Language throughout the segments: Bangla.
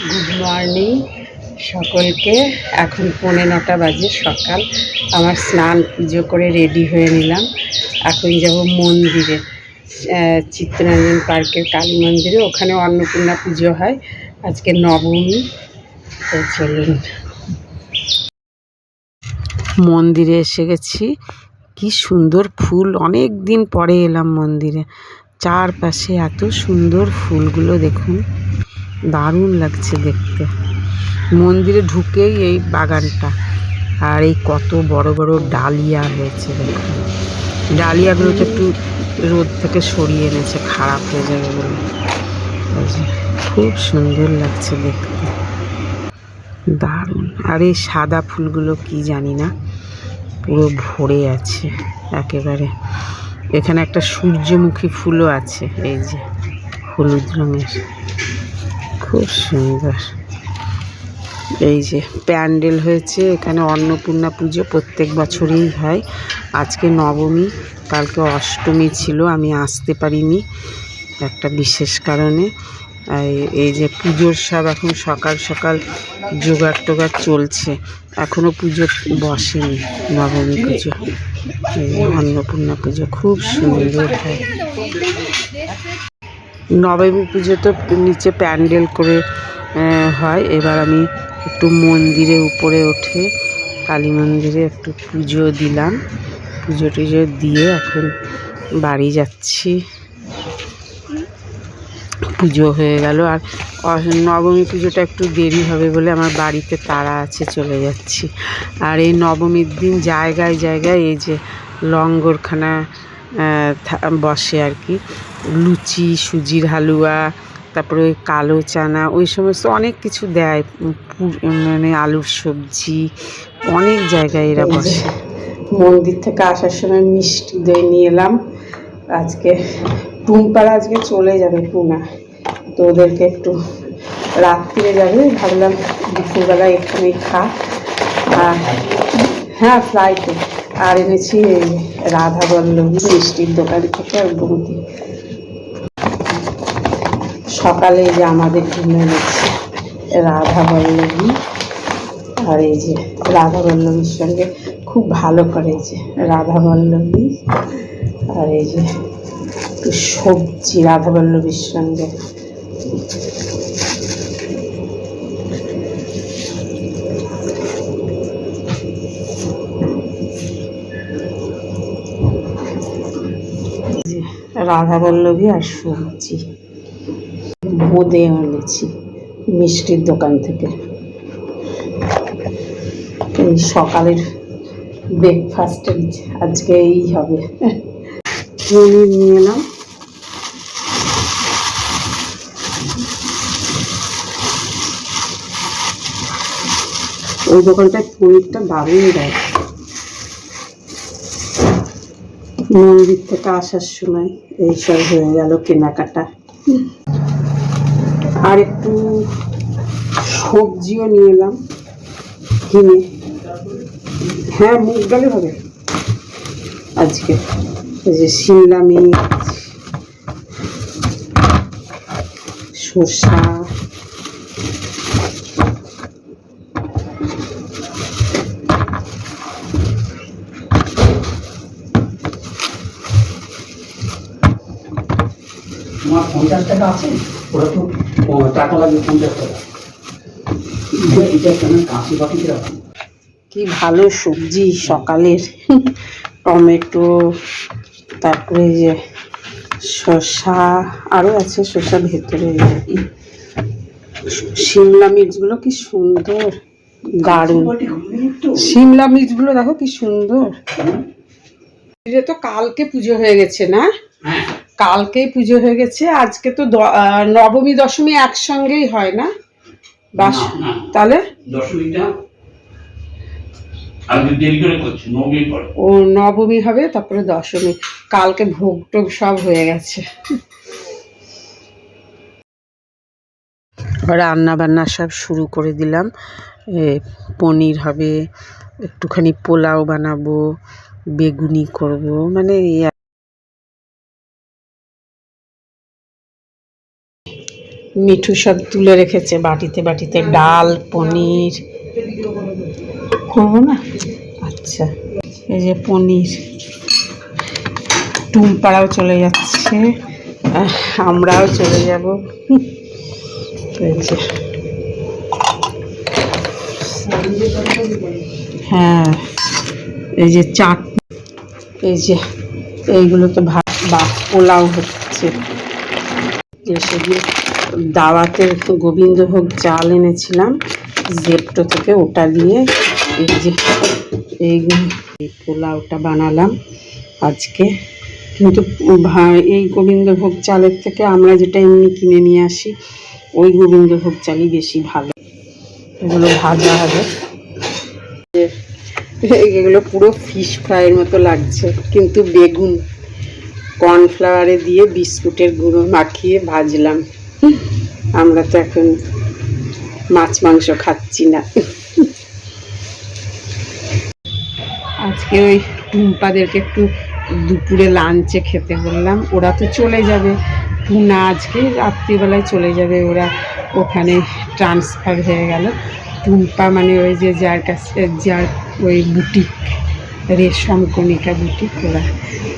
গুড মর্নিং সকলকে। এখন পৌনে নটা বাজে সকাল। আমার স্নান পুজো করে রেডি হয়ে নিলাম। এখন যাব মন্দিরে। চিত্তরঞ্জন পার্কের কালী মন্দিরে। ওখানে অন্নপূর্ণা পুজো হয়। আজকে নবমী। তো চলুন। মন্দিরে এসে গেছি। কি সুন্দর ফুল। অনেক দিন পরে এলাম মন্দিরে। চারপাশে এত সুন্দর ফুলগুলো দেখুন। দারুণ লাগছে দেখতে। মন্দিরে ঢুকেই এই বাগানটা। আর এই কত বড় বড় ডালিয়া হয়েছে দেখুন ডালিয়াগুলো তো একটু রোদ থেকে সরিয়ে এনেছে, খারাপ হয়ে যাবে বলে। খুব সুন্দর লাগছে দেখতে। দারুণ। আর এই সাদা ফুলগুলো কি জানি না, পুরো ভরে আছে একেবারে। এখানে একটা সূর্যমুখী ফুলও আছে, এই যে, হলুদ রঙের। খুব সুন্দর। এই যে প্যান্ডেল হয়েছে, এখানে অন্নপূর্ণা পুজো প্রত্যেক বছরেই হয়। আজকে নবমী, কালকে অষ্টমী ছিল, আমি আসতে পারিনি একটা বিশেষ কারণে। এই যে পুজোর সব এখন সকাল সকাল জোগাড় টোগাড় চলছে। এখনও পুজো বসেনি, নবমী পুজো। অন্নপূর্ণা পুজো খুব সুন্দর হয়। নবমী পুজো তো নিচে প্যান্ডেল করে হয়। এবার আমি একটু মন্দিরে উপরে উঠে কালী মন্দিরে একটু পুজো দিলাম। পুজো টুজো দিয়ে এখন বাড়ি যাচ্ছি। পুজো হয়ে গেল। আর নবমী পুজোটা একটু দেরি হবে বলে আমার বাড়িতে তারা আছে, চলে যাচ্ছি। আর এই নবমীর দিন জায়গায় জায়গায় এই যে লঙ্গরখানা বসে আর কি। লুচি সুজির হালুয়া তারপরে ওই কালো চানা ওই সমস্ত অনেক কিছু দেয়। মানে আলুর সবজি অনেক জায়গায় এরা বসে। মন্দির থেকে আসার সময় মিষ্টি দই নিয়ে এলাম। আজকে টুনপাড়া আজকে চলে যাবে টুনা তো ওদেরকে একটু রাত্রিরে যাবে। ভাবলাম দুপুরবেলা এখানেই খা। আর হ্যাঁ ফ্লাইটে আর এনেছি এই রাধা বল্লভী মিষ্টির দোকান থেকে আর বৌদি। সকালে যে আমাদের জন্য এনেছি রাধা বল্লভী। আর এই যে রাধা বল্লভীর সঙ্গে খুব ভালো করে যে রাধা বল্লভী। আর এই যে সবজি রাধা বল্লভীর সঙ্গে। রাধা বল্লভী আর সবজি বোঁদে এনেছি মিষ্টির দোকান থেকে। এই সকালের ব্রেকফাস্টের আজকে এই হবে। নিয়ে এলাম। ওই দোকানটায় পনিরটা দারুণ দেয়। মন্দির থেকে আসার সময় এইসব হয়ে গেল কেনাকাটা। আর একটু সবজিও নিয়ে এলাম কিনে। হ্যাঁ মুগ ডালে হবে আজকে। এই যে শিমলা মির্চ শসা তোমার পঞ্চাশ টাকা আছে? ওরা তো টাকা লাগবে পঞ্চাশ টাকা। এটা- কেন কাঁচি বাকি কীরকম কি ভালো সবজি সকালের। টমেটো তারপরে যে শসা আরও আছে শসা ভেতরে। শিমলা মির্চগুলো কি সুন্দর দারুণ। শিমলা মির্চগুলো দেখো কি সুন্দর। এটা তো কালকে পুজো হয়ে গেছে না? কালকেই পুজো হয়ে গেছে আজকে তো নবমী দশমী একসঙ্গেই হয় না? বাস। তাহলে? ও নবমী হবে তারপরে দশমী। কালকে ভোগ টোগ সব হয়ে গেছে। রান্না বান্না সব শুরু করে দিলাম। এ, পনির হবে একটুখানি পোলাও বানাবো বেগুনি করব মানে মিঠু সব তুলে রেখেছে, বাটিতে বাটিতে ডাল, পনির। করব না? আচ্ছা এই যে পনির। টুমপাড়াও চলে যাচ্ছে। আমরাও চলে যাব। হ্যাঁ এই যে চাট, এই যে, এইগুলো তো ভাত বা পোলাও হচ্ছে। সেদিন দাওয়াতের গোবিন্দভোগ চাল এনেছিলাম, জেপটো থেকে ওটা দিয়ে এই যে এই পোলাওটা বানালাম আজকে। কিন্তু এই গোবিন্দভোগ চালের থেকে আমরা যেটা এমনি কিনে নিয়ে আসি, ওই গোবিন্দভোগ চালই বেশি ভালো। এগুলো ভাজা হবে। এগুলো পুরো ফিশ ফ্রাইয়ের মতো লাগছে, কিন্তু বেগুন। কর্নফ্লাওয়ারে দিয়ে বিস্কুটের গুঁড়ো মাখিয়ে ভাজলাম। আমরা তো এখন মাছ, মাংস খাচ্ছি না। আজকে ওই টুম্পাদেরকে একটু দুপুরে লাঞ্চে খেতে বললাম। ওরা তো চলে যাবে। টুনা আজকে রাত্রিবেলায় চলে যাবে। ওরা ওখানে ট্রান্সফার হয়ে গেল। টুম্পা মানে ওই যে যার কাছে, যার ওই বুটিক রেশম কণিকা ওরা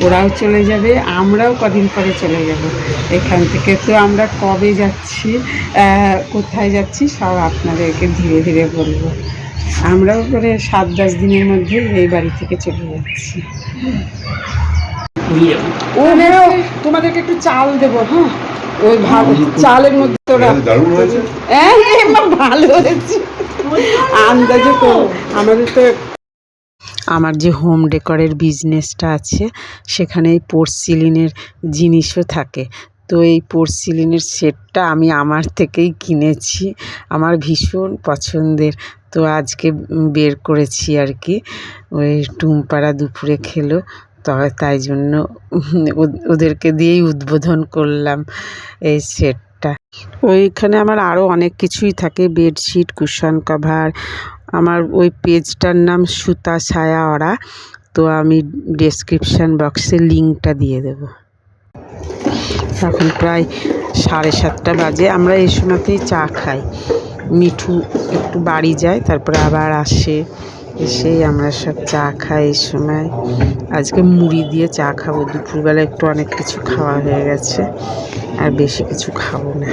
ওরাও চলে যাবে আমরাও কদিন পরে চলে যাব। এখান থেকে তো আমরা কবে যাচ্ছি আহ, কোথায় যাচ্ছি সব আপনাদেরকে ধীরে ধীরে বলব। আমরাও করে সাত দশ দিনের মধ্যে এই বাড়ি থেকে চলে যাচ্ছি। ও তোমাদেরকে একটু চাল দেবো হ্যাঁ? ওই ভালো চালের মধ্যে তোরা দারুণ হয়েছে। হ্যাঁ ভালো হয়েছে। আন্দাজে তো আমাদের তো আমার যে হোম ডেকরের বিজনেসটা আছে, সেখানে এই পোর্সিলিনের জিনিসও থাকে। তো এই পোর্সিলিনের সেটটা আমি আমার থেকেই কিনেছি, আমার ভীষণ পছন্দের। তো আজকে বের করেছি আর কি, ওই টুমপাড়া দুপুরে খেলো তবে তাই জন্য ওদেরকে দিয়েই উদ্বোধন করলাম এই সেটটা ওইখানে আমার আরও অনেক কিছুই থাকে বেডশিট কুশন কভার আমার ওই পেজটার নাম সুতা ছায়া অরা তো আমি ডেসক্রিপশান বক্সে লিঙ্কটা দিয়ে দেব। এখন প্রায় সাড়ে সাতটা বাজে। আমরা এই সময়তেই চা খাই। মিঠু একটু বাড়ি যায়, তারপরে আবার আসে। এসেই আমরা সব চা খাই এই সময়। আজকে মুড়ি দিয়ে চা খাব। দুপুরবেলা একটু অনেক কিছু খাওয়া হয়ে গেছে। আর বেশি কিছু খাব না।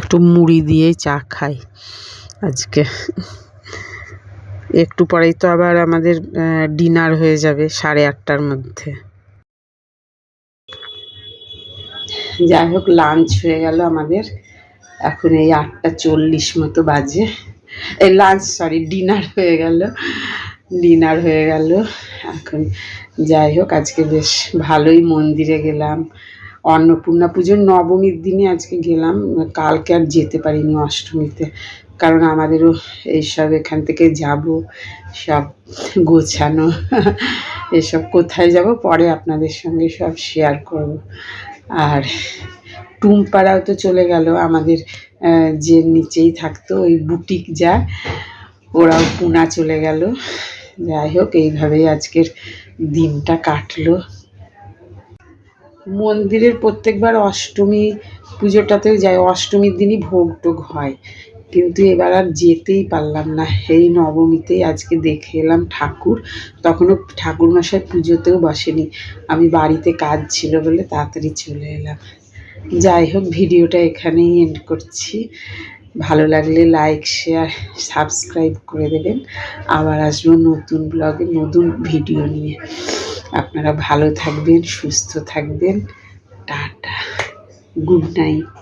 একটু মুড়ি দিয়েই চা খাই আজকে। একটু পরেই তো আবার আমাদের ডিনার হয়ে যাবে সাড়ে আটটার মধ্যে। যাই হোক লাঞ্চ হয়ে গেল আমাদের। এখন এই আটটা চল্লিশ মতো বাজে। এই লাঞ্চ সরি ডিনার হয়ে গেল। ডিনার হয়ে গেল। এখন যাই হোক, আজকে বেশ ভালোই মন্দিরে গেলাম। অন্নপূর্ণা পুজোর নবমীর দিনে আজকে গেলাম। কালকে আর যেতে পারিনি অষ্টমীতে। কারণ আমাদেরও এইসব এখান থেকে যাব, সব গোছানো, এসব কোথায় যাব পরে আপনাদের সঙ্গে সব শেয়ার করব। আর টুমপাড়াও তো চলে গেল, আমাদের যে নিচেই থাকতো ওই বুটিক যা, ওরাও পুনা চলে গেল। যাই হোক, এইভাবেই আজকের দিনটা কাটলো। মন্দিরের প্রত্যেকবার অষ্টমী পুজোটাতেও যাই অষ্টমীর দিনই ভোগ টোগ হয়। কিন্তু এবার আর যেতেই পারলাম না। এই নবমীতেই আজকে দেখে এলাম ঠাকুর। তখনও ঠাকুর মশাই পুজোতেও বসেনি। আমি বাড়িতে কাজ ছিল বলে তাড়াতাড়ি চলে এলাম। যাই হোক, ভিডিওটা এখানেই এন্ড করছি। ভালো লাগলে লাইক শেয়ার সাবস্ক্রাইব করে দেবেন। আবার আসব নতুন ব্লগে নতুন ভিডিও নিয়ে। আপনারা ভালো থাকবেন, সুস্থ থাকবেন। Tata good night